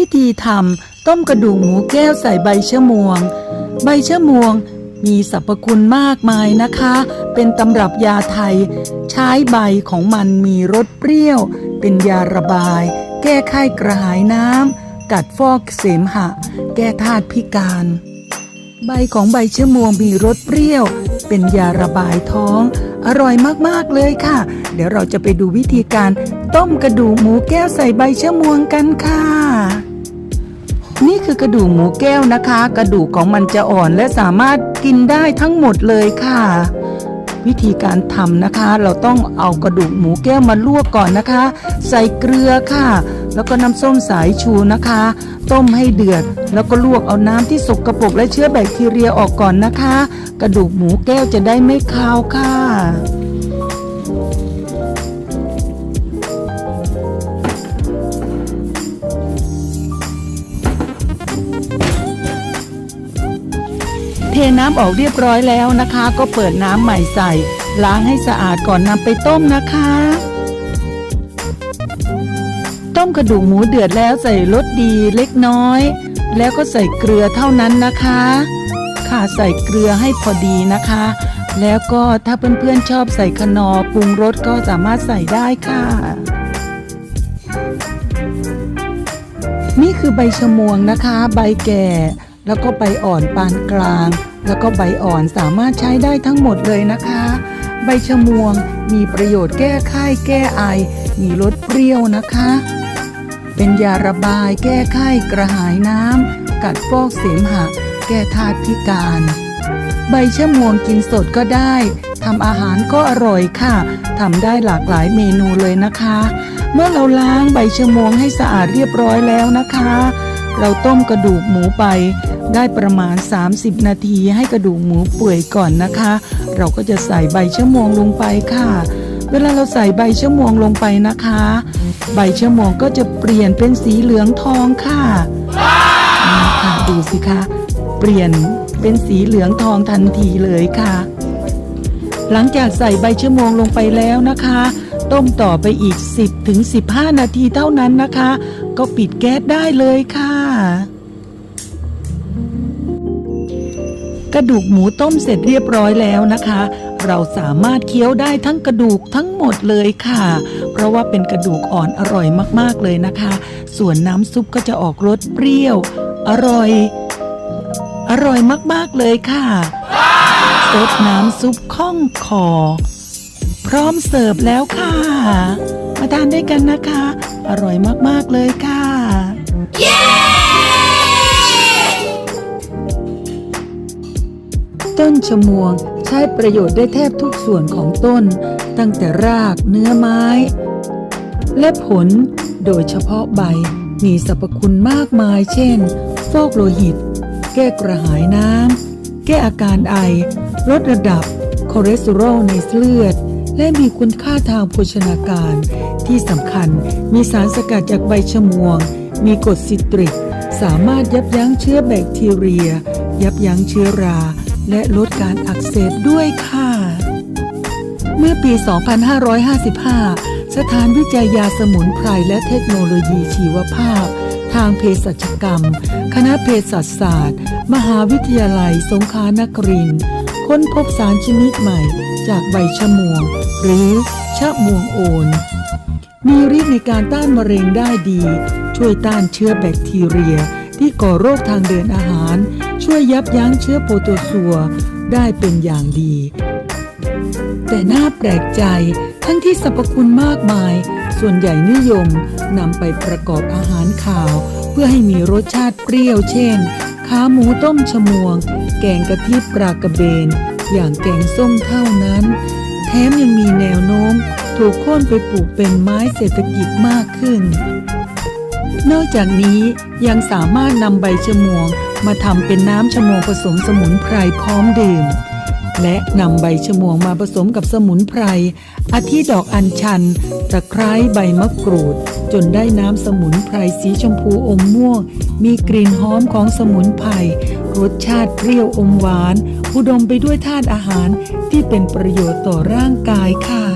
วิธีทำต้มกระดูกหมูแก้วใส่ใบชะมวง ใบชะมวงมีสรรพคุณมากมายนะคะ เป็นตำรับยาไทย ใช้ใบของมันมีรสเปรี้ยว เป็นยาระบาย แก้ไข้กระหายน้ำ กัดฟอกเสมหะ แก้ธาตุพิการ ใบของใบชะมวงมีรสเปรี้ยว เป็นยาระบายท้อง อร่อยมากๆเลยค่ะ เดี๋ยวเราจะไปดูวิธีการต้มกระดูกหมูแก้วใส่ใบชะมวงกันค่ะ นี่คือกระดูกหมูแก้วนะคะ กระดูกของมันจะอ่อนและสามารถกินได้ทั้งหมดเลยค่ะ วิธีการทำนะคะ เราต้องเอากระดูกหมูแก้วมาลวกก่อนนะคะ ใส่เกลือค่ะ แล้วก็น้ำส้มสายชูนะคะ ต้มให้เดือด แล้วก็ลวกเอาน้ำที่สกรปรกและเชื้อแบคทีเรียออกก่อนนะคะ กระดูกหมูแก้วจะได้ไม่คาวค่ะ น้ำออกเรียบร้อยแล้วนะคะ ก็เปิดน้ำใหม่ใส่ ล้างให้สะอาดก่อนนำไปต้มนะคะ ต้มกระดูกหมูเดือดแล้วใส่รสดีเล็กน้อย แล้วก็ใส่เกลือเท่านั้นนะคะ ค่ะใส่เกลือให้พอดีนะคะ แล้วก็ถ้าเพื่อนๆชอบใส่ขนอปรุงรสก็สามารถใส่ได้ค่ะนี่คือใบชะมวงนะคะ ใบแก่ แล้วก็ใบอ่อนปานกลาง แล้วก็ใบอ่อนสามารถใช้ได้ทั้งหมดเลยนะคะ ใบชะมวงมีประโยชน์แก้ไข้แก้ไอ มีรสเปรี้ยวนะคะ เป็นยาระบายแก้ไข้กระหายน้ำกัดฟอกเสมหะ แก้ธาตุพิการ ใบชะมวงกินสดก็ได้ทำอาหารก็อร่อยค่ะทำได้หลากหลายเมนูเลยนะคะ เมื่อเราล้างใบชะมวงให้สะอาดเรียบร้อยแล้วนะคะ เราต้มกระดูกหมูไป ได้ประมาณ 30 นาทีให้กระดูกหมูเปื่อยก่อนนะคะ เราก็จะใส่ใบชะมวงลงไปค่ะ เวลาเราใส่ใบชะมวงลงไปนะคะ ใบชะมวงก็จะเปลี่ยนเป็นสีเหลืองทองค่ะนี่ค่ะดูสิคะเปลี่ยนเป็นสีเหลืองทองทันทีเลยค่ะ หลังจากใส่ใบชะมวงลงไปแล้วนะคะ ต้มต่อไปอีก 10-15 นาทีเท่านั้นนะคะ ก็ปิดแก๊สได้เลยค่ะ กระดูกหมูต้มเสร็จเรียบร้อยแล้วนะคะ เราสามารถเคี้ยวได้ทั้งกระดูกทั้งหมดเลยค่ะ เพราะว่าเป็นกระดูกอ่อนอร่อยมากๆเลยนะคะ ส่วนน้ำซุปก็จะออกรสเปรี้ยว อร่อย อร่อยมากๆเลยค่ะซดน้ำซุปข้องคอ พร้อมเสิร์ฟแล้วค่ะ มาทานด้วยกันนะคะ อร่อยมากๆเลยค่ะ ชะมวง ใช้ประโยชน์ได้แทบทุกส่วนของต้น ตั้งแต่รากเนื้อไม้ และผลโดยเฉพาะใบมีสรรพคุณมากมาย เช่น ฟอกโลหิต แก้กระหายน้ำ แก้อาการไอ ลดระดับคอเลสเตอรอลในเลือด และมีคุณค่าทางโภชนาการ ที่สำคัญมีสารสกัดจากใบชะมวง มีกรดซิตริก สามารถยับยั้งเชื้อแบคทีเรีย ยับยั้งเชื้อรา และลดการอักเสบด้วยค่ะ เมื่อปี 2555 สถานวิจัยยาสมุนไพรและเทคโนโลยีชีวภาพ ทางเภสัชกรรม คณะเภสัชศาสตร์ มหาวิทยาลัยสงขลานครินทร์ค้นพบสารชนิดใหม่จากใบชะมวง หรือชะมวงโอน มีฤทธิ์ในการต้านมะเร็งได้ดี ช่วยต้านเชื้อแบคทีเรียที่ก่อโรคทางเดินอาหาร ช่วยยับยั้งเชื้อโปรโตซัวได้เป็นอย่างดี แต่น่าแปลกใจทั้งที่สรรพคุณมากมาย ส่วนใหญ่นิยมนำไปประกอบอาหารข่าว เพื่อให้มีรสชาติเปรี้ยวเช่น ขาหมูต้มชะมวง แกงกะทิปลากระเบน อย่างแกงส้มเท่านั้น แถมยังมีแนวโน้ม ถูกโค่นไปปลูกเป็นไม้เศรษฐกิจมากขึ้นนอกจากนี้ยังสามารถนำใบชะมวง มาทำเป็นน้ำชะมวงผสมสมุนไพรพร้อมดื่ม และนำใบชะมวงมาผสมกับสมุนไพร อาทิดอกอัญชัน ตะไคร้ใบมะกรูด จนได้น้ำสมุนไพรสีชมพูอมม่วง มีกลิ่นหอมของสมุนไพร รสชาติเปรี้ยวอมหวาน อุดมไปด้วยธาตุอาหารที่เป็นประโยชน์ต่อร่างกายค่ะ